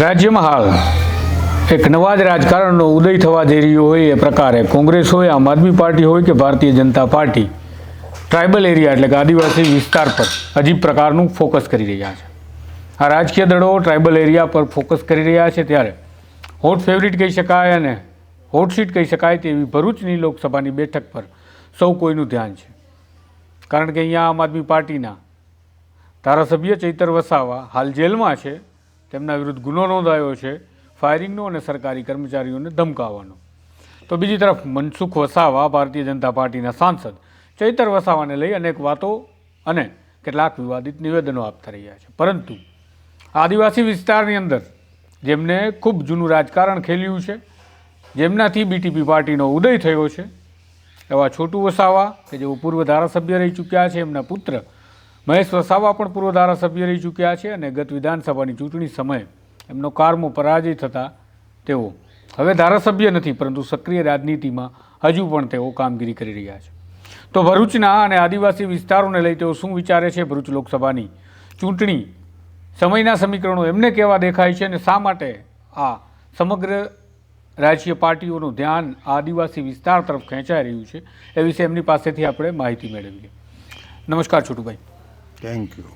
રાજ્યમાં હાલ એક નવા જ રાજકારણનો ઉદય થવા જઈ રહ્યો હોય એ પ્રકારે કોંગ્રેસ હોય, આમ આદમી પાર્ટી હોય કે Bharatiya Janata party, tribal area એટલે કે આદિવાસી વિસ્તાર પર અજીબ પ્રકારનું ફોકસ કરી રહ્યા છે. આ રાજકીય દળો ટ્રાઇબલ એરિયા પર ફોકસ કરી રહ્યા છે ત્યારે હોટ ફેવરિટ કહી શકાય અને હોટ સીટ કહી શકાય તેવી ભરૂચની લોકસભાની બેઠક પર સૌ કોઈનું ધ્યાન છે. કારણ કે અહીંયા આમ આદમી પાર્ટીના ધારાસભ્ય ચૈતર વસાવા હાલ જેલમાં છે. તેમના વિરુદ્ધ ગુનો નોંધાયો છે ફાયરિંગનો અને સરકારી કર્મચારીઓને ધમકાવવાનો તો બીજી તરફ મનસુખ વસાવા ભારતીય જનતા પાર્ટીના સાંસદ. ચૈતર વસાવાને લઈ અનેક વાતો અને કેટલાક વિવાદિત નિવેદનો આપતા રહ્યા છે. પરંતુ આદિવાસી વિસ્તારની અંદર જેમને ખૂબ જૂનું રાજકારણ ખેલ્યું છે, જેમનાથી બીટીપી પાર્ટીનો ઉદય થયો છે, એવા છોટુ વસાવા, કે જેઓ પૂર્વ ધારાસભ્ય રહી ચૂક્યા છે, એમના પુત્ર મહેશ વસાવા પણ પૂર્વ ધારાસભ્ય રહી ચૂક્યા છે અને ગત વિધાનસભાની ચૂંટણી સમયે એમનો કારમો પરાજય થતાં તેઓ હવે ધારાસભ્ય નથી, પરંતુ સક્રિય રાજનીતિમાં હજુ પણ તેઓ કામગીરી કરી રહ્યા છે. તો ભરૂચના અને આદિવાસી વિસ્તારોને લઈ તેઓ શું વિચારે છે? ભરૂચ લોકસભાની ચૂંટણી સમયના સમીકરણો એમને કેવા દેખાય છે અને શા માટે આ સમગ્ર રાજકીય પાર્ટીઓનું ધ્યાન આદિવાસી વિસ્તાર તરફ ખેંચાઈ રહ્યું છે એ વિશે એમની પાસેથી આપણે માહિતી મેળવીએ. નમસ્કાર છોટુભાઈ. થેન્ક યુ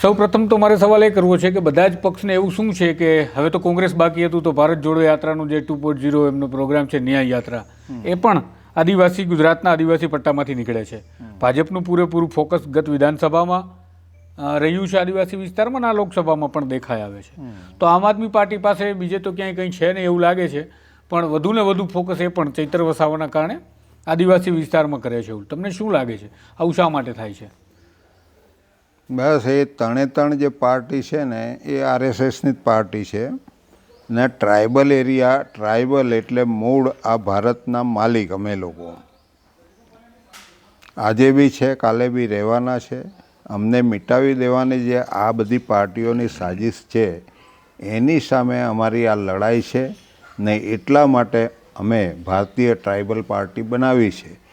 સૌ પ્રથમ તો મારે સવાલ એ કરવો છે કે બધા જ પક્ષને એવું શું છે કે હવે તો કોંગ્રેસ બાકી હતું તો ભારત જોડો યાત્રાનું જે ટુ પોઈન્ટ ઝીરો એમનો પ્રોગ્રામ છે, ન્યાય યાત્રા, એ પણ આદિવાસી ગુજરાતના આદિવાસી પટ્ટામાંથી નીકળે છે. ભાજપનું પૂરેપૂરું ફોકસ ગત વિધાનસભામાં રહ્યું છે આદિવાસી વિસ્તારમાં આ લોકસભામાં પણ દેખાઈ આવે છે. તો આમ આદમી પાર્ટી પાસે બીજે તો ક્યાંય કંઈ છે નહીં એવું લાગે છે, પણ વધુ ને વધુ ફોકસ એ પણ ચૈતર વસાવાના કારણે આદિવાસી વિસ્તારમાં કરે છે એવું. તમને શું લાગે છે? આવું શા માટે થાય છે? બસ એ ત્રણે ત્રણ જે પાર્ટી છે ને, એ આરએસએસની જ પાર્ટી છે. ને ટ્રાઇબલ એરિયા, ટ્રાઇબલ એટલે મૂળ આ ભારતના માલિક અમે લોકો. આજે બી છે, કાલે બી રહેવાના છે. અમને મિટાવી દેવાની જે આ બધી પાર્ટીઓની સાજિશ છે, એની સામે અમારી આ લડાઈ છે ને એટલા માટે અમે ભારતીય ટ્રાઇબલ પાર્ટી બનાવી છે.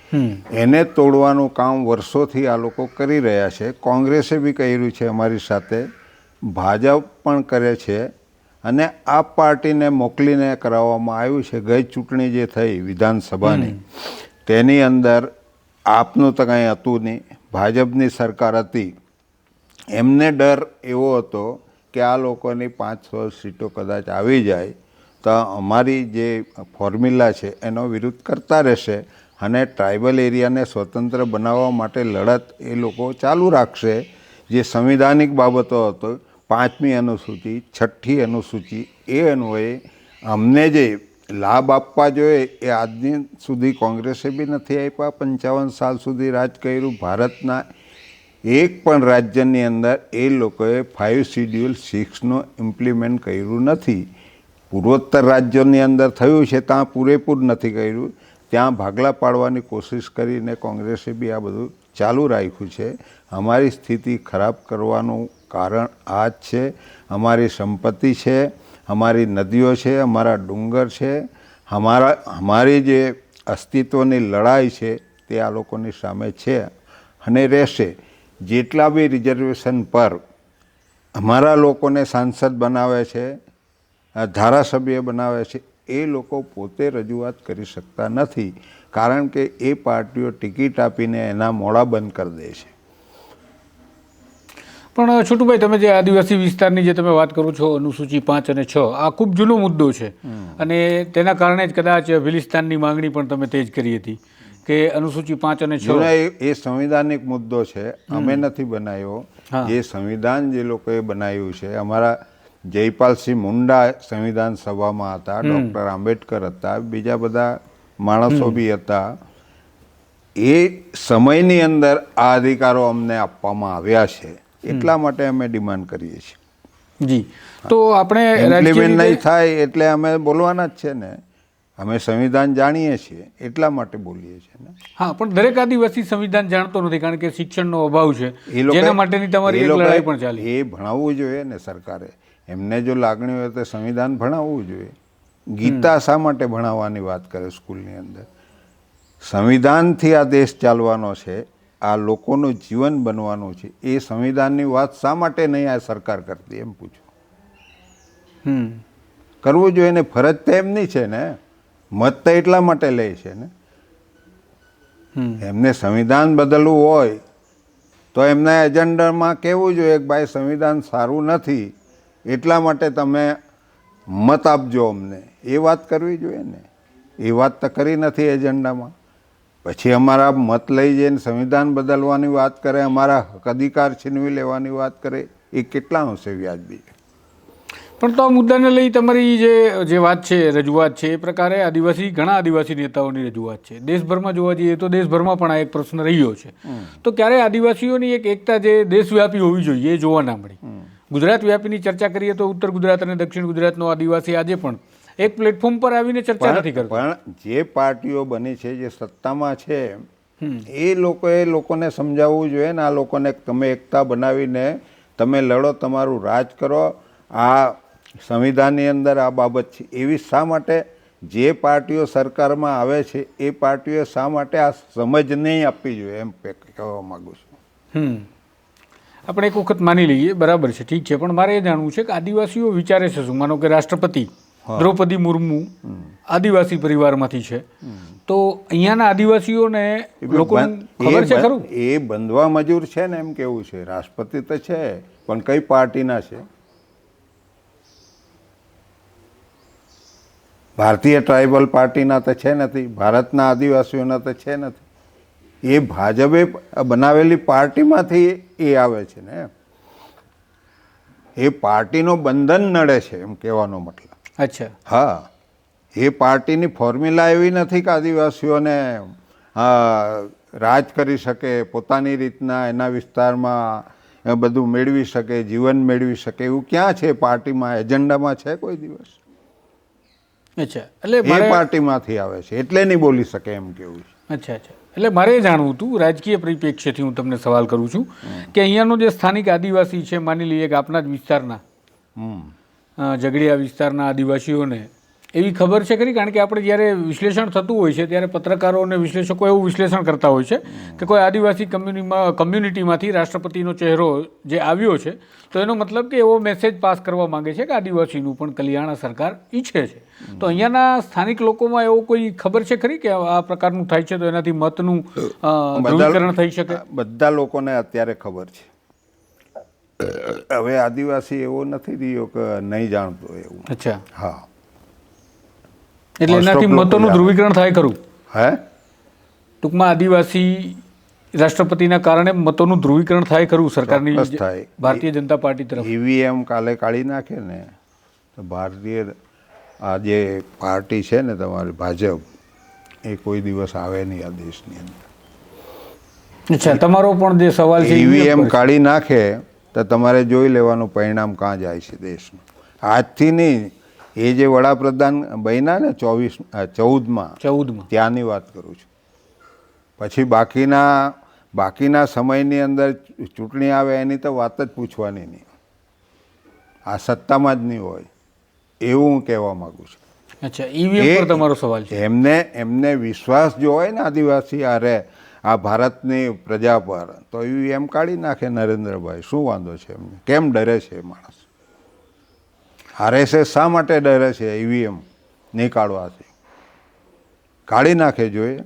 એને તોડવાનું કામ વર્ષોથી આ લોકો કરી રહ્યા છે. કોંગ્રેસે બી કર્યું છે અમારી સાથે. ભાજપ પણ કરે છે. અને આ પાર્ટીને મોકલીને કરાવવામાં આવ્યું છે. ગઈ ચૂંટણી જે થઈ વિધાનસભાની તેની અંદર આપનું તો કંઈ હતું નહીં. ભાજપની સરકાર હતી. એમને ડર એવો હતો કે આ લોકોની પાંચ છ સીટો કદાચ આવી જાય તો અમારી જે ફોર્મ્યુલા છે એનો વિરુદ્ધ કરતા રહેશે. અને ટ્રાઇબલ એરિયાને સ્વતંત્ર બનાવવા માટે લડત એ લોકો ચાલુ રાખશે. જે સંવિધાનિક બાબતો હતો, પાંચમી અનુસૂચિ, છઠ્ઠી અનુસૂચિ, એ અન્વયે અમને જે લાભ આપવા જોઈએ એ આજની સુધી કોંગ્રેસે બી નથી આપ્યા. પંચાવન સાલ સુધી રાજ કર્યું. ભારતના એક પણ રાજ્યની અંદર એ લોકોએ ફાઇવ શિડ્યુલ સિક્સનું ઇમ્પ્લિમેન્ટ કર્યું નથી. પૂર્વોત્તર રાજ્યોની અંદર થયું છે, ત્યાં પૂરેપૂર નથી કર્યું. ત્યાં ભાગલા પાડવાની કોશિશ કરીને કોંગ્રેસે બી આ બધું ચાલુ રાખ્યું છે. અમારી સ્થિતિ ખરાબ કરવાનું કારણ આ જ છે. અમારી સંપત્તિ છે, અમારી નદીઓ છે, અમારા ડુંગર છે, અમારા, અમારી જે અસ્તિત્વની લડાઈ છે તે આ લોકોની સામે છે અને રહેશે. જેટલા બી રિઝર્વેશન પર અમારા લોકોને સાંસદ બનાવે છે, ધારાસભ્ય બનાવે છે એ લોકો પોતે રજૂઆત કરી શકતા નથી કારણ કે એ પાર્ટીઓ ટિકિટ આપીને એના મોડા બંધ કરી દે છે. પણ છોટુભાઈ તમે જે આદિવાસી વિસ્તારની જે તમે વાત કરો છો અનુસૂચિ પાંચ અને છ આ ખૂબ જૂનો મુદ્દો છે. અને તેના કારણે જ કદાચ વિલિસ્તાનની માંગણી પણ તમે તેજ કરી હતી કે અનુસૂચિ પાંચ અને છ. એ સંવિધાનિક મુદ્દો છે અમે નથી બનાવ્યો. જે એ સંવિધાન જે લોકોએ બનાવ્યું છે અમારા જયપાલસિંહ મુંડા સંવિધાન સભામાં હતા ડૉક્ટર આંબેડકર હતા બીજા બધા માણસો બી હતા. એ સમયની અંદર આ અધિકારો અમને આપવામાં આવ્યા છે. એટલા માટે અમે ડિમાન્ડ કરીએ છીએ. જી. તો આપણે ઇમ્પ્લિમેન્ટ નહીં થાય એટલે અમે બોલવાના જ છે ને. અમે સંવિધાન જાણીએ છીએ એટલા માટે બોલીએ છીએ ને. હા પણ દરેક આદિવાસી સંવિધાન જાણતો નથી કારણ કે શિક્ષણનો અભાવ છે. એ લોકો માટેની તમારી લડાઈ પણ ચાલી. એ ભણાવવું જોઈએ ને સરકારે. એમને જો લાગણી હોય તો સંવિધાન ભણાવવું જોઈએ. ગીતા શા માટે ભણાવવાની વાત કરે સ્કૂલની અંદર? સંવિધાનથી આ દેશ ચાલવાનો છે આ લોકોનું જીવન બનવાનું છે એ સંવિધાનની વાત શા માટે નહીં આ સરકાર કરતી એમ પૂછું. હમ. કરવું જોઈએ ને ફરજ તો એમની છે ને મત તો એટલા માટે લે છે ને. હમ. એમને સંવિધાન બદલવું હોય તો એમના એજન્ડામાં કહેવું જોઈએ કે ભાઈ સંવિધાન સારું નથી એટલા માટે તમે મત આપજો અમને. એ વાત કરવી જોઈએ ને. એ વાત તો કરી નથી એજન્ડામાં. પછી અમારા મત લઈ જઈને સંવિધાન બદલવાની વાત કરે અમારા હક અધિકાર છીનવી લેવાની વાત કરે એ કેટલા છે વ્યાજબી? પણ તો આ મુદ્દાને લઈ તમારી જે જે વાત છે રજૂઆત છે એ પ્રકારે આદિવાસી ઘણા આદિવાસી નેતાઓની રજૂઆત છે. દેશભરમાં જોવા જઈએ તો દેશભરમાં પણ આ એક પ્રશ્ન રહ્યો છે. તો ક્યારે આદિવાસીઓની એક એકતા જે દેશવ્યાપી હોવી જોઈએ એ જોવા ના મળી. ગુજરાત વ્યાપીની ચર્ચા કરીએ તો ઉત્તર ગુજરાત અને દક્ષિણ ગુજરાતનો આદિવાસી આજે પણ એક પ્લેટફોર્મ પર આવીને ચર્ચા નથી કરતો. પણ જે પાર્ટીઓ બની છે જે સત્તામાં છે એ લોકોએ લોકોને સમજાવવું જોઈએ ને આ લોકોને તમે એકતા બનાવીને તમે લડો તમારું રાજ કરો. આ સંવિધાનની અંદર આ બાબત છે. એવી શા માટે? જે પાર્ટીઓ સરકારમાં આવે છે એ પાર્ટીઓએ શા માટે આ સમજ નહીં આપવી જોઈએ એમ કહેવા માગું છું. હમ. આપણે એક વખત માની લઈએ બરાબર છે ઠીક છે પણ મારે એ જાણવું છે કે આદિવાસીઓ વિચારે છે શું? માનો કે રાષ્ટ્રપતિ દ્રૌપદી મુર્મુ આદિવાસી પરિવારમાંથી છે. તો અહીંયાના આદિવાસીઓને લોકો ખબર છે એ ખરું? એ બંધવા મજૂર છે ને એમ કેવું છે? રાષ્ટ્રપતિ તો છે પણ કઈ પાર્ટીના છે? ભારતીય ટ્રાઇબલ પાર્ટીના તો છે નથી ભારતના આદિવાસીઓના તો છે નથી. એ ભાજપે બનાવેલી પાર્ટીમાંથી એ આવે છે ને. એ પાર્ટીનો બંધન નડે છે એમ કહેવાનો મતલબ. અચ્છા. હા. એ પાર્ટીની ફોર્મ્યુલા એવી નથી કે આદિવાસીઓને રાજ કરી શકે પોતાની રીતના એના વિસ્તારમાં બધું મેળવી શકે જીવન મેળવી શકે એવું ક્યાં છે? પાર્ટીમાં એજન્ડામાં છે કોઈ દિવસ? અચ્છા. એટલે એ પાર્ટીમાંથી આવે છે. એટલે નહીં બોલી શકે એમ કેવું છે. અચ્છા અચ્છા. એટલે મારે એ જાણવું હતું રાજકીય પરિપ્રેક્ષ્યથી હું તમને સવાલ કરું છું કે અહીંયાનો જે સ્થાનિક આદિવાસી છે માની લઈએ કે આપના જ વિસ્તારના હમ. ઝઘડિયા વિસ્તારના આદિવાસીઓને એવી ખબર છે ખરી? કારણ કે આપણે જ્યારે વિશ્લેષણ થતું હોય છે ત્યારે પત્રકારો અને વિશ્લેષકો એવું વિશ્લેષણ કરતા હોય છે કે કોઈ આદિવાસી કમ્યુનિટીમાં કમ્યુનિટીમાંથી રાષ્ટ્રપતિનો ચહેરો જે આવ્યો છે તો એનો મતલબ કે એવો મેસેજ પાસ કરવા માંગે છે કે આદિવાસીનું પણ કલ્યાણ સરકાર ઈચ્છે છે. તો અહીંયાના સ્થાનિક લોકોમાં એવો કોઈ ખબર છે ખરી કે આ પ્રકારનું થાય છે તો એનાથી મતનું ધ્રુવીકરણ થઈ શકે? બધા લોકોને અત્યારે ખબર છે. હવે આદિવાસી એવો નથી રહ્યો કે નહીં જાણતો એવું. અચ્છા. હા. એટલે એનાથી મતોનું ધ્રુવીકરણ થાય ખરું. હે? ટૂંકમાં આદિવાસી રાષ્ટ્રપતિના કારણે મતોનું ધ્રુવીકરણ થાય ખરું સરકારની થાય. ભારતીય જનતા પાર્ટી તરફ. ઈવીએમ કાલે કાઢી નાખે ને તો ભારતીય આ જે પાર્ટી છે ને તમારી ભાજપ એ કોઈ દિવસ આવે નહીં આ દેશની અંદર. અચ્છા તમારો પણ જે સવાલ છે ઈવીએમ કાઢી નાખે તો તમારે જોઈ લેવાનું પરિણામ કાં જાય છે દેશનું. આજથી નહીં એ જે વડાપ્રધાન બન્યા ને ચોવીસ ચૌદમાં ચૌદમાં. ત્યાંની વાત કરું છું. પછી બાકીના બાકીના સમયની અંદર ચૂંટણી આવે એની તો વાત જ પૂછવાની નહીં. આ સત્તામાં જ નહીં હોય એવું હું કહેવા માગું છું. અચ્છા ઈવીએમ પર તમારો સવાલ છે. એમને એમને વિશ્વાસ જો હોય ને આદિવાસી અરે આ ભારતની પ્રજા પર તો એ એમ કાઢી નાખે નરેન્દ્રભાઈ. શું વાંધો છે એમને? કેમ ડરે છે માણસ? આરએસએસ શા માટે ડરે છે? ઈવીએમ નીકાળવાથી કાઢી નાખે જોઈએ.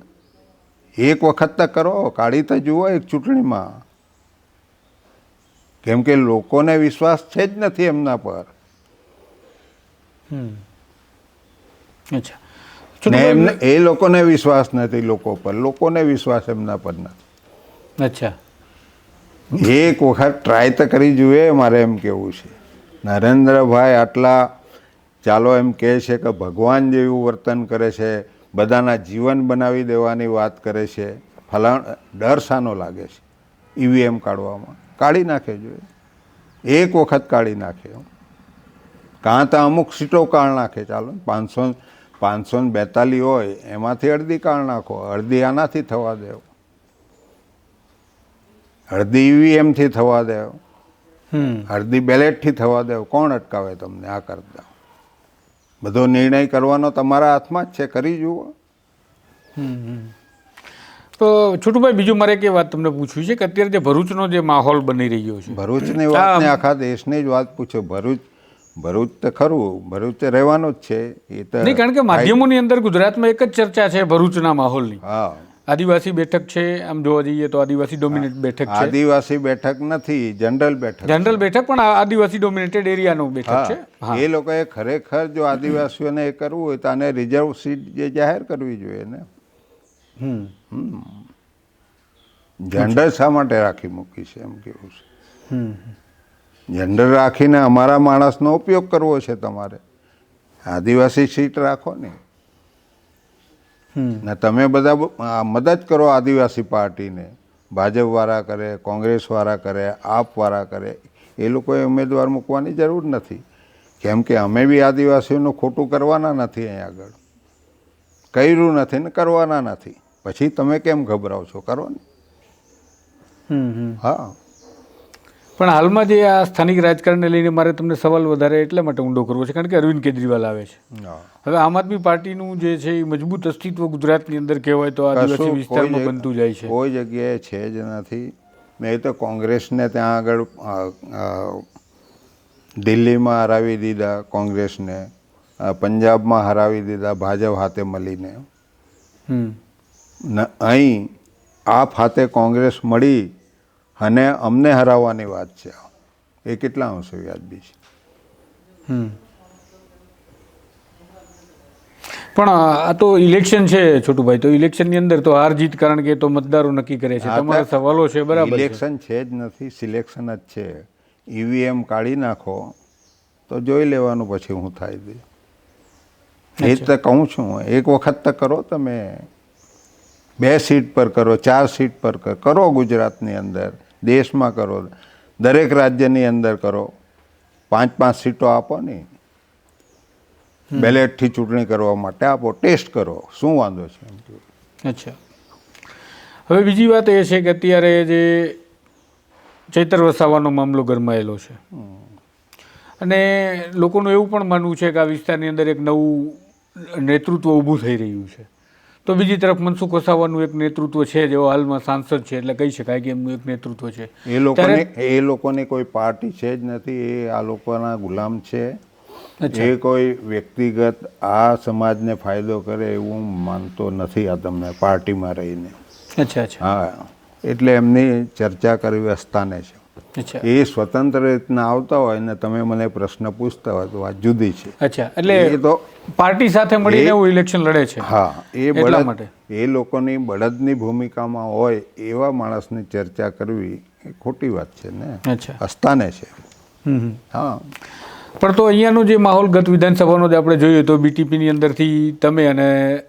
એક વખત તો કરો કાઢી તો જુઓ એક ચૂંટણીમાં. કેમ કે લોકોને વિશ્વાસ છે જ નથી એમના પર. હમ. અચ્છા. ને એમને એ લોકોને વિશ્વાસ નથી લોકો પર. લોકોને વિશ્વાસ એમના પર નથી. અચ્છા. એક વખત ટ્રાય તો કરી જુએ મારે એમ કેવું છે. નરેન્દ્રભાઈ આટલા ચાલો એમ કહે છે કે ભગવાન જેવું વર્તન કરે છે, બધાના જીવન બનાવી દેવાની વાત કરે છે, ફલાણ ડર શાનો લાગે છે ઈવીએમ કાઢવામાં. કાઢી નાખે જોઈએ. એક વખત કાઢી નાખે કાં તો અમુક સીટો કાઢ નાખે. ચાલો, પાંચસો પાંચસો ને બેતાલીસ હોય, એમાંથી અડધી કાઢ નાખો. અડધી આનાથી થવા દેવો. અડધી ઈવીએમથી થવા દેવો. અડધી બેલેટથી થવા દેવો કોણ અટકાવે તમને આ કરતા? બધો નિર્ણય કરવાનો તમારા હાથમાં જ છે કરી જુઓ. તો છોટુભાઈ બીજું મારે એક વાત તમને પૂછવી છે કે અત્યારે જે ભરૂચનો જે માહોલ બની રહ્યો છે. ભરૂચની વાત આખા દેશની જ વાત પૂછો. ભરૂચ ભરૂચ તો ખરું ભરૂચ તો રહેવાનું જ છે. એ તો નહીં કારણ કે માધ્યમોની અંદર ગુજરાતમાં એક જ ચર્ચા છે ભરૂચના માહોલની. હા. આદિવાસી બેઠક છે આમ જોવા જઈએ તો આદિવાસી ડોમિનેટ બેઠક છે. આદિવાસી બેઠક નથી જનરલ બેઠક જનરલ બેઠક પણ આદિવાસી ડોમિનેટેડ એરિયાનો બેઠક છે. એ લોકોએ ખરેખર જો આદિવાસીઓને એ કરવું હોય તો આને રિઝર્વ સીટ જે જાહેર કરવી જોઈએ ને. જનરલ શા માટે રાખી મૂકી છે એમ કેવું છે? હમ. જનરલ રાખીને અમારા માણસનો ઉપયોગ કરવો છે તમારે. આદિવાસી સીટ રાખો ને. ને તમે બધા મદદ કરો આદિવાસી પાર્ટીને. ભાજપવાળા કરે કોંગ્રેસવાળા કરે આપવાળા કરે. એ લોકોએ ઉમેદવાર મૂકવાની જરૂર નથી. કેમ કે અમે બી આદિવાસીઓનું ખોટું કરવાના નથી અહીં આગળ. કર્યું નથી ને કરવાના નથી. પછી તમે કેમ ગભરાવ છો કરો ને. હા. પણ હાલમાં જે આ સ્થાનિક રાજકારણને લઈને મારે તમને સવાલ વધારે એટલા માટે ઊંડો કરવો છે કારણ કે અરવિંદ કેજરીવાલ આવે છે. હવે આમ આદમી પાર્ટીનું જે છે એ મજબૂત અસ્તિત્વ ગુજરાતની અંદર કહેવાય તો આદિવાસી વિસ્તારમાં બનતું જાય છે. કોઈ જગ્યાએ છે જ નથી મેં તો કોંગ્રેસને ત્યાં આગળ દિલ્હીમાં હરાવી દીધા કોંગ્રેસને પંજાબમાં હરાવી દીધા ભાજપ હાથે મળીને. અહીં આપ હાથે કોંગ્રેસ મળી અને અમને હરાવવાની વાત છે એ કેટલા અંશે વ્યાજબી છે? પણ આ તો ઇલેક્શન છે છોટુભાઈ તો ઇલેક્શનની અંદર તો હાર જીત કારણ કે તો મતદારો નક્કી કરે છે. તમારા સવાલો છે બરાબર ઇલેક્શન છે જ નથી સિલેક્શન જ છે. ઈવીએમ કાઢી નાખો તો જોઈ લેવાનું પછી હું થાય દે એ જ તો કહું છું એક વખત તો કરો તમે. બે સીટ પર કરો ચાર સીટ પર કરો ગુજરાતની અંદર. દેશમાં કરો. દરેક રાજ્યની અંદર કરો. પાંચ પાંચ સીટો આપો ને. બેલેટથી ચૂંટણી કરવા માટે આપો ટેસ્ટ કરો. શું વાંધો છે? અચ્છા. હવે બીજી વાત એ છે કે અત્યારે જે ચૈતર વસાવાનો મામલો ગરમાયેલો છે. અને લોકોનું એવું પણ માનવું છે કે આ વિસ્તારની અંદર એક નવું નેતૃત્વ ઊભું થઈ રહ્યું છે. તો બીજી તરફ મનસુખ વસાવાનું એક નેતૃત્વ છે જેઓ હાલમાં સાંસદ છે એટલે કહી શકાય કે એમનું એક નેતૃત્વ છે. એ લોકોને એ લોકોને કોઈ પાર્ટી છે જ નથી એ આ લોકોના ગુલામ છે. જે એ કોઈ વ્યક્તિગત આ સમાજને ફાયદો કરે એવું માનતો નથી આ તમને પાર્ટીમાં રહીને. અચ્છા અચ્છા. હા એટલે એમની ચર્ચા કરવી અસ્થાને છે. એ સ્વતંત્ર રીતના આવતા હોય ને તમે મને પ્રશ્ન પૂછતા હોય તો વાત જુદી છે. અચ્છા એટલે એ તો પાર્ટી સાથે મળીને એવું ઇલેક્શન લડે છે. હા એ બળદ માટે. એ લોકોની બળદની ભૂમિકામાં હોય એવા માણસની ચર્ચા કરવી એ ખોટી વાત છે ને. અચ્છા. અસ્થાને છે. હા. પણ તો અહીંયાનો જે માહોલ ગત વિધાનસભાનો જે આપણે જોઈએ તો બીટીપીની અંદરથી તમે અને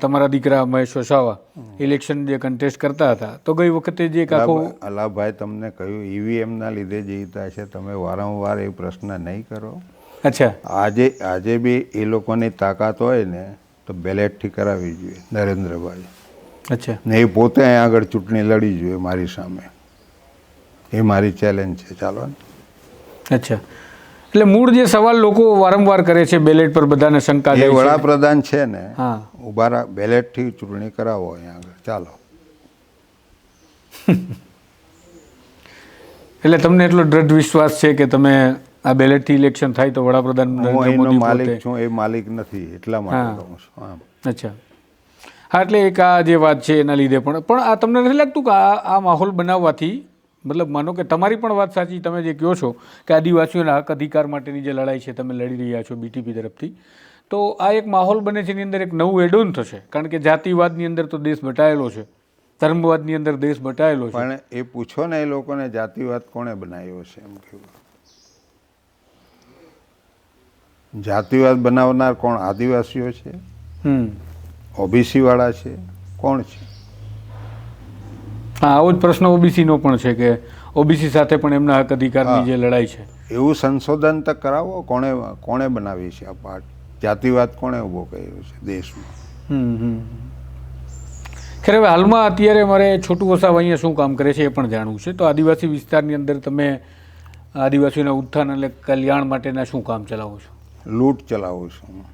તમારા દીકરા મહેશ વસાવા ઇલેક્શન જે કન્ટેસ્ટ કરતા હતા તો ગઈ વખતે જે એક આખો અલાભાઈ તમને કહ્યું ઈવીએમના લીધે જીતા છે તમે વારંવાર એ પ્રશ્ન નહીં કરો. અચ્છા. આજે આજે બી એ લોકોની તાકાત હોય ને તો બેલેટથી કરાવવી જોઈએ નરેન્દ્રભાઈ. અચ્છા. ને એ પોતે આગળ ચૂંટણી લડી જોઈએ મારી સામે. એ મારી ચેલેન્જ છે ચાલો ને. અચ્છા. એટલે મૂળ જે સવાલ લોકો વારંવાર કરે છે બેલેટ પર બધાને શંકા એ છે. વડાપ્રધાન છે ને હા. ઊભા બેલેટ બેલેટથી ચૂંટણી કરાવો અહીં આગળ. ચાલો. એટલે તમને એટલો દ્રઢ વિશ્વાસ છે કે તમે આ બેલેટથી ઇલેક્શન થાય તો વડાપ્રધાન હું નરેન્દ્ર મોદી માલિક છું એ માલિક નથી એટલા માટે કહું છું હા. અચ્છા. હા એટલે એક આ જે વાત છે એના લીધે પણ પણ આ તમને નથી લાગતું કે આ આ માહોલ બનાવવાથી મતલબ માનો કે તમારી પણ વાત સાચી તમે જે કહો છો કે આદિવાસીઓના હક અધિકાર માટેની જે લડાઈ છે તમે લડી રહ્યા છો બીટીપી તરફથી તો આ એક માહોલ બને છે એની અંદર એક નવું એડોન થશે. કારણ કે જાતિવાદની અંદર તો દેશ બટાયેલો છે ધર્મવાદની અંદર દેશ બટાયેલો છે. પણ એ પૂછો ને એ લોકોને જાતિવાદ કોણે બનાવ્યો છે એમ કહ્યું. જાતિવાદ બનાવનાર કોણ આદિવાસીઓ છે? હમ. ઓબીસી વાળા છે? કોણ છે? હા આવો જ પ્રશ્ન ઓબીસીનો પણ છે કે ઓબીસી સાથે પણ એમના હક અધિકારની જે લડાઈ છે. એવું સંશોધન તો કરાવો કોણે કોણે બનાવી છે આ પાર્ટ? જાતિવાદ કોણે ઊભો કર્યો છે દેશમાં? હમ હમ ખેર હવે હાલમાં અત્યારે મારે છોટું વસાવ અહીંયા શું કામ કરે છે એ પણ જાણવું છે. તો આદિવાસી વિસ્તારની અંદર તમે આદિવાસીઓના ઉત્થાન અને કલ્યાણ માટેના શું કામ ચલાવો છો? લૂંટ ચલાવું છું.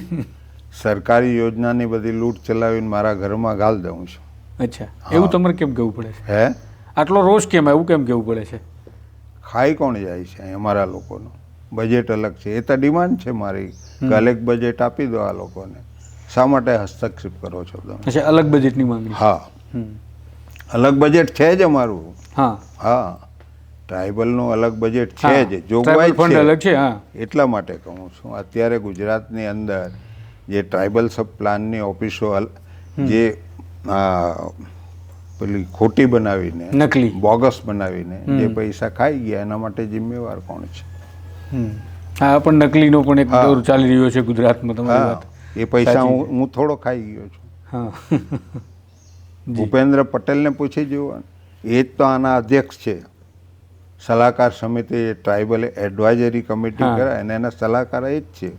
સરકારી યોજનાની બધી લૂંટ ચલાવીને મારા ઘરમાં ગાલ દઉં છું. અચ્છા. એવું તમારે કેમ કહેવું પડે છે? હે? આટલો રોષ કેમ એવું કેમ કહેવું પડે છે? ખાઈ કોણ જાય છે અમારા લોકોનો? બજેટ અલગ છે. એ તો ડિમાન્ડ છે મારી. કે અલગ બજેટ આપી દો આ લોકોને. શા માટે હસ્તક્ષેપ કરો છો તમે? અચ્છા અલગ બજેટની માંગણી. હા. અલગ બજેટ છે જ અમારું. હા. હા. ટ્રાઇબલનું અલગ બજેટ છે. જ. જોગવાઈ ફંડ અલગ છે હા. એટલા માટે કહું છું. અત્યારે ગુજરાતની અંદર જે ટ્રાઇબલ સબ પ્લાનની ઓફિસો જે આ, પેલી ખોટી બનાવીને નકલી. બોગસ બનાવીને જે પૈસા ખાઈ ગયા એના માટે જિમ્મેવાર કોણ છે. હા પણ નકલીનો પણ એક દોર ચાલી રહ્યો છે ગુજરાતમાં તમારી વાત એ પૈસા હું હું થોડો ખાઈ ગયો છું. હા. ભૂપેન્દ્ર પટેલને પૂછી જુઓ એ જ તો આના અધ્યક્ષ છે. સલાહકાર સમિતિ ટ્રાઇબલ એડવાઇઝરી કમિટી. કરે અને એના સલાહકાર એ જ છે.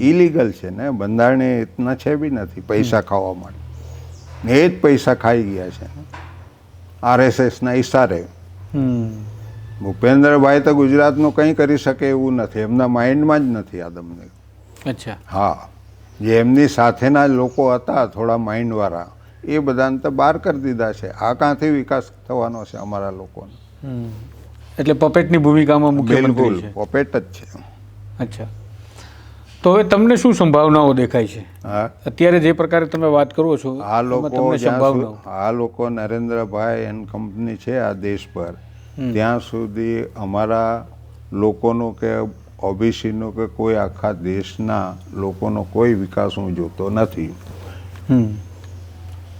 ઇલીગલ છે ને બંધારણીય રીતના છે બી નથી પૈસા ખાવા માટે. એ જ પૈસા ખાઈ ગયા છે. આરએસએસના ઇશારે. હમ. ભૂપેન્દ્રભાઈ તો ગુજરાતનું કંઈ કરી શકે એવું નથી. એમના માઇન્ડમાં જ નથી આ તમને. અચ્છા. હા. જે એમની સાથેના લોકો હતા થોડા માઇન્ડવાળા એ બધાને તો બહાર કરી દીધા છે. આ ક્યાંથી વિકાસ થવાનો છે અમારા લોકોનો? એટલે પપેટની ભૂમિકામાં બિલકુલ. પપેટ જ છે. અચ્છા. તો હવે તમને શું સંભાવનાઓ દેખાય છે? અત્યારે જે પ્રકારે તમે વાત કરો છો આ લોકો આ લોકો નરેન્દ્રભાઈ એન્ડ કંપની છે આ દેશ પર. ત્યાં સુધી અમારા લોકોનો કે ઓબીસીનો કે કોઈ આખા દેશના લોકોનો કોઈ વિકાસ હું જોતો નથી.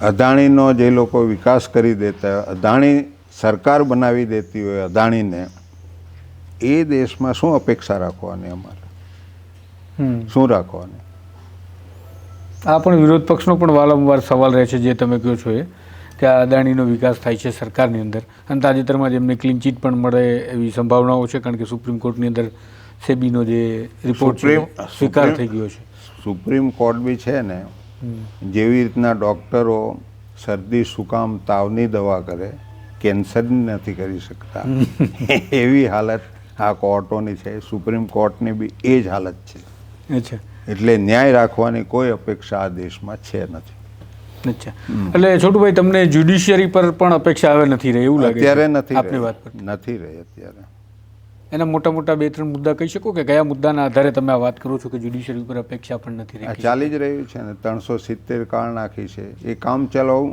અદાણીનો જે લોકો વિકાસ કરી દેતા હોય, અદાણી સરકાર બનાવી દેતી હોય અદાણીને એ દેશમાં શું અપેક્ષા રાખવાની અમારે. શું રાખવાની? આ પણ વિરોધ પક્ષનો પણ વારંવાર સવાલ રહે છે જે તમે કહો છો એ કે આ અદાણીનો વિકાસ થાય છે સરકારની અંદર. અને તાજેતરમાં જ એમને ક્લીન ચીટ પણ મળે એવી સંભાવનાઓ છે કારણ કે સુપ્રીમ કોર્ટની અંદર સેબીનો જે રિપોર્ટ સ્વીકાર થઈ ગયો છે. સુપ્રીમ કોર્ટ બી છે ને જેવી રીતના ડૉક્ટરો શરદી સુકામ તાવની દવા કરે કેન્સરની નથી કરી શકતા. એવી હાલત આ કોર્ટોની છે. સુપ્રીમ કોર્ટની બી એ જ હાલત છે. અચ્છા. એટલે ન્યાય રાખવાની કોઈ અપેક્ષા આ દેશમાં છે નથી. અચ્છા. એટલે છોટુભાઈ તમને જ્યુડિશિયરી પર પણ અપેક્ષા હવે નથી રહી એવું લાગે અત્યારે નથી આપની વાત પર. નથી રહી અત્યારે. એના મોટા મોટા બે ત્રણ મુદ્દા કહી શકો કે કયા મુદ્દાના આધારે તમે આ વાત કરો છો કે જ્યુડિશિયરી પર અપેક્ષા પણ નથી રહી ચાલી જ રહ્યું છે ને ત્રણસો સિત્તેર કાળ નાખી છે. એ કામ ચલાવ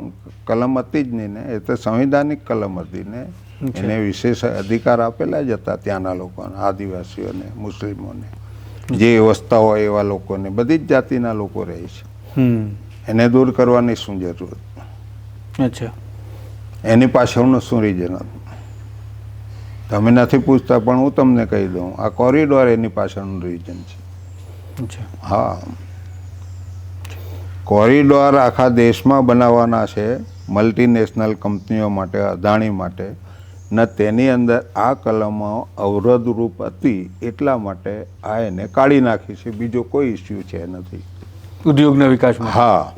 કલમ હતી જ નહીં ને એ તો સંવિધાનિક કલમ હતી ને. એને વિશેષ અધિકાર આપેલા જ હતા ત્યાંના લોકોને આદિવાસીઓને મુસ્લિમોને. જે વસતા હોય એવા લોકોને બધી જ જાતિના લોકો રહે છે. એને દૂર કરવાની શું જરૂર? અચ્છા. એની પાછળનું શું રીઝન હતું? તમે નથી પૂછતા પણ હું તમને કહી દઉં આ કોરિડોર એની પાછળનું રીઝન છે. અચ્છા. હા. કોરિડોર આખા દેશમાં બનાવવાના છે મલ્ટીનેશનલ કંપનીઓ માટે અદાણી માટે. ને તેની અંદર આ કલમો અવરોધરૂપ હતી એટલા માટે આ એને કાઢી નાખી છે. બીજો કોઈ ઇસ્યુ છે નથી. ઉદ્યોગના વિકાસમાં? હા.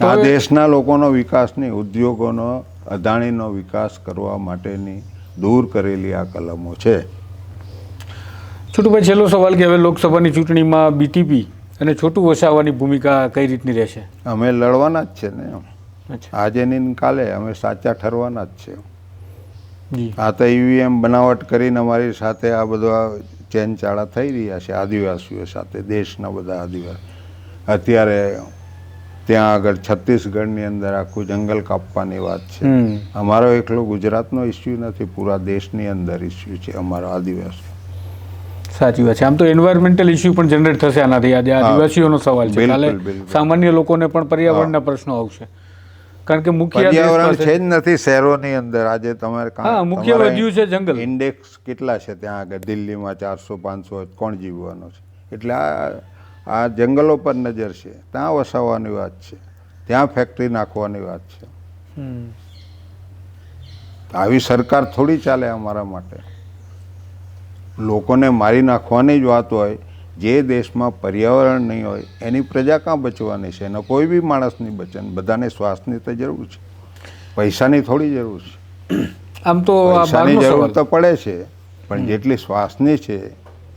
આ દેશના લોકોનો વિકાસ નહીં ઉદ્યોગોનો અદાણીનો વિકાસ કરવા માટેની દૂર કરેલી આ કલમો છે. છોટુભાઈ છેલ્લો સવાલ કે હવે લોકસભાની ચૂંટણીમાં બીટીપી અને છોટું વસાવાની ભૂમિકા કઈ રીતની રહેશે? અમે લડવાના જ છે ને અચ્છા આજે ને કાલે. અમે સાચા ઠરવાના જ છે આ તો ઈવીએમ બનાવટ કરીને અમારી સાથે આ બધા ચેનચાળા થઈ રહ્યા છે આદિવાસીઓ સાથે દેશના બધા આદિવાસી. અત્યારે ત્યાં આગળ છત્તીસગઢની અંદર આખું જંગલ કાપવાની વાત છે. અમારો એકલો ગુજરાતનો ઇસ્યુ નથી પૂરા દેશની અંદર ઇસ્યુ છે અમારો આદિવાસી. સાચી વાત છે. આમ તો એન્વાયરમેન્ટલ ઇસ્યુ પણ જનરેટ થશે આનાથી. આજે આદિવાસીઓનો સવાલ છે. સામાન્ય લોકોને પણ પર્યાવરણના પ્રશ્નો આવશે. કારણ કે મુખ્ય પર્યાવરણ છે. જ નથી શહેરોની અંદર. આજે તમારે હા મુખ્ય વધ્યું છે જંગલ. ઇન્ડેક્સ કેટલા છે ત્યાં આગળ? દિલ્હીમાં ચારસો પાંચસો કોણ જીવવાનો છે? એટલે આ આ જંગલો પર નજર છે. ત્યાં વસાવવાની વાત છે. ત્યાં ફેક્ટરી નાખવાની વાત છે. હમ. આવી સરકાર થોડી ચાલે અમારા માટે. લોકોને મારી નાખવાની જ વાત હોય જે દેશમાં પર્યાવરણ નહીં હોય એની પ્રજા કાં બચવાની છે? એનો કોઈ બી માણસ નહીં બચે બધાને શ્વાસની તો જરૂર છે. પૈસાની થોડી જરૂર છે. આમ તો પૈસાની જરૂર તો પડે છે પણ જેટલી શ્વાસની છે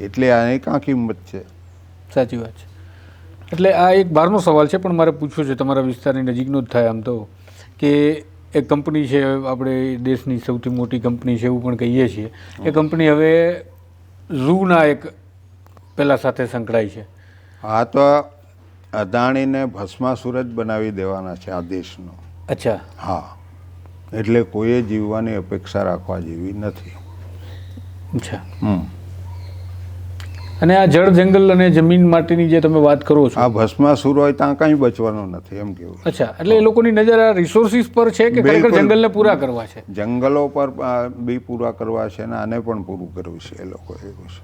એટલી આની કાં કિંમત છે. સાચી વાત છે. એટલે આ એક બહારનો સવાલ છે પણ મારે પૂછવું છે તમારા વિસ્તારની નજીકનો જ થાય આમ તો કે એક કંપની છે આપણે દેશની સૌથી મોટી કંપની છે એવું પણ કહીએ છીએ. એ કંપની હવે ઝૂના એક પેલા સાથે સંકળાય છે. આ તો અદાણીને ભસ્માસુર જ બનાવી દેવાના છે આ દેશનો. અચ્છા. હા. એટલે કોઈએ જીવવાની અપેક્ષા રાખવા જેવી નથી. અચ્છા. હમ. અને આ જળ જંગલ અને જમીન માટેની જે તમે વાત કરો છો. આ ભસ્માસુર હોય ત્યાં કાંઈ બચવાનું નથી એમ કેવું અચ્છા. એટલે એ લોકોની નજર આ રિસોર્સિસ પર છે કે ખરેખર જંગલને પૂરા કરવા છે? જંગલો પર બી પૂરા કરવા છે અને આને પણ પૂરું કરવું છે એ લોકો એવું છે.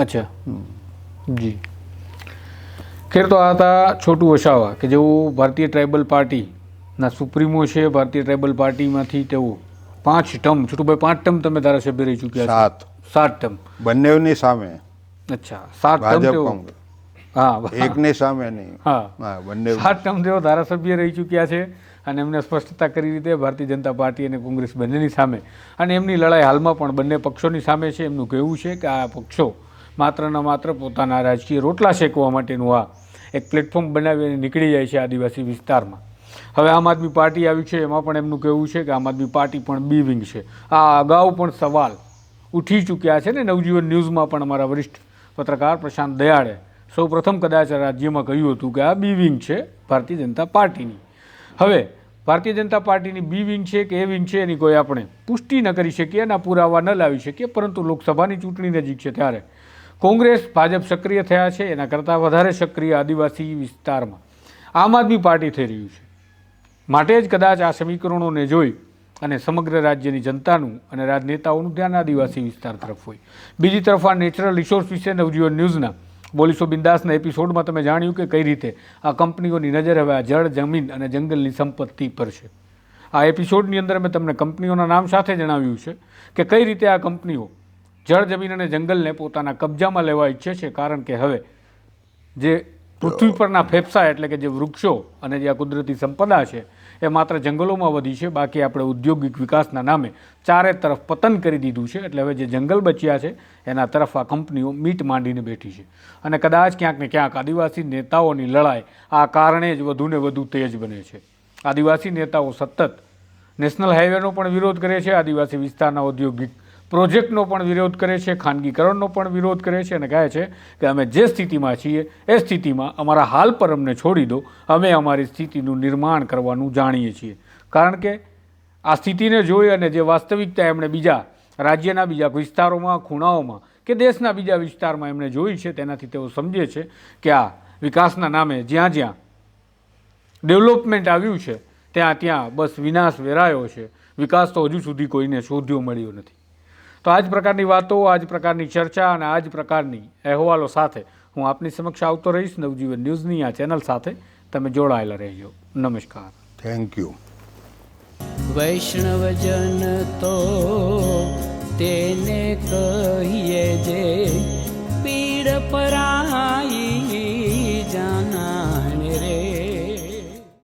અચ્છા. જી. ખેર તો આ હતા છોટુ વસાવા કે જેઓ ભારતીય ટ્રાઇબલ પાર્ટીના સુપ્રીમો છે. ભારતીય ટ્રાઇબલ પાર્ટીમાંથી તેઓ પાંચ ટર્મ છોટુભાઈ પાંચ ટર્મ તમે ધારાસભ્ય રહી ચૂક્યા સાત. સાત ટર્મ. બંનેની સામે. અચ્છા સાત ટર્મ એકની સામે નહીં. હા. બંને સાત ટર્મ તેઓ ધારાસભ્ય રહી ચૂક્યા છે અને એમને સ્પષ્ટતા કરી રીતે ભારતીય જનતા પાર્ટી અને કોંગ્રેસ બંનેની સામે. અને એમની લડાઈ હાલમાં પણ બંને પક્ષોની સામે છે. એમનું કહેવું છે કે આ પક્ષો માત્ર ને માત્ર પોતાના રાજકીય રોટલા શેકવા માટેનું આ એક પ્લેટફોર્મ બનાવી અને નીકળી જાય છે આદિવાસી વિસ્તારમાં. હવે આમ આદમી પાર્ટી આવી છે, એમાં પણ એમનું કહેવું છે કે આમ આદમી પાર્ટી પણ બી વિંગ છે. આ અગાઉ પણ સવાલ ઉઠી ચૂક્યા છે ને નવજીવન ન્યૂઝમાં પણ અમારા વરિષ્ઠ પત્રકાર પ્રશાંત દયાળે સૌ પ્રથમ કદાચ રાજ્યમાં કહ્યું હતું કે આ બી વિંગ છે ભારતીય જનતા પાર્ટીની. હવે ભારતીય જનતા પાર્ટીની બી વિંગ છે કે એ વિંગ છે એની કોઈ આપણે પુષ્ટિ ન કરી શકીએ એના પુરાવા ન લાવી શકીએ, પરંતુ લોકસભાની ચૂંટણી નજીક છે ત્યારે કોંગ્રેસ, ભાજપ સક્રિય થયા છે, એના કરતાં વધારે સક્રિય આદિવાસી વિસ્તારમાં આમ આદમી પાર્ટી થઈ રહ્યું છે. માટે જ કદાચ આ સમીકરણોને જોઈ અને સમગ્ર રાજ્યની જનતાનું અને રાજનેતાઓનું ધ્યાન આદિવાસી વિસ્તાર તરફ હોય. બીજી તરફ આ નેચરલ રિસોર્સ વિશે નવજીવન ન્યૂઝના બોલીસો બિંદાસના એપિસોડમાં તમે જાણ્યું કે કઈ રીતે આ કંપનીઓની નજર હવે આ જળ, જમીન અને જંગલની સંપત્તિ પર છે. આ એપિસોડની અંદર મેં તમને કંપનીઓના નામ સાથે જણાવ્યું છે કે કઈ રીતે આ કંપનીઓ જળ જમીન અને જંગલને પોતાના કબજામાં લેવા ઈચ્છે છે, કારણ કે હવે જે પૃથ્વી પરના ફેફસા એટલે કે જે વૃક્ષો અને જે આ કુદરતી સંપદા છે, એ માત્ર જંગલોમાં વધી છે, બાકી આપણે ઔદ્યોગિક વિકાસના નામે ચારે તરફ પતન કરી દીધું છે, એટલે હવે જે જંગલ બચ્યા છે, એના તરફ આ કંપનીઓ મીટ માંડીને બેઠી છે. અને કદાચ ક્યાંક ને ક્યાંક આદિવાસી નેતાઓની લડાઈ આ કારણે જ વધુને વધુ તેજ બને છે. આદિવાસી નેતાઓ સતત નેશનલ હાઈવેનો પણ વિરોધ કરે છે, આદિવાસી વિસ્તારના ઔદ્યોગિક પ્રોજેક્ટનો પણ વિરોધ કરે છે, ખાનગીકરણનો પણ વિરોધ કરે છે અને કહે છે કે અમે જે સ્થિતિમાં છીએ, એ સ્થિતિમાં અમારા હાલ પર અમને છોડી દો. અમે અમારી સ્થિતિનું નિર્માણ કરવાનું જાણીએ છીએ. કારણ કે આ સ્થિતિને જોઈ અને જે વાસ્તવિકતા એમણે બીજા રાજ્યના બીજા વિસ્તારોમાં, ખૂણાઓમાં કે દેશના બીજા વિસ્તારમાં એમણે જોઈ છે, તેનાથી તેઓ સમજે છે કે આ વિકાસના નામે જ્યાં જ્યાં ડેવલપમેન્ટ આવ્યું છે, ત્યાં ત્યાં બસ વિનાશ વેરાયો છે. વિકાસ તો હજુ સુધી કોઈને શોધ્યો, મળ્યો નથી. તો આ જ પ્રકારની વાતો આ જ પ્રકારની ચર્ચા અને આ જ પ્રકારની અહેવાલો સાથે હું આપની સમક્ષ આવતો રહીશ. નવજીવન ન્યૂઝની આ ચેનલ સાથે તમે જોડાયેલા રહેજો. નમસ્કાર. થેન્ક યુ વૈષ્ણવજન તો તેને કહીએ જે પીડ પરા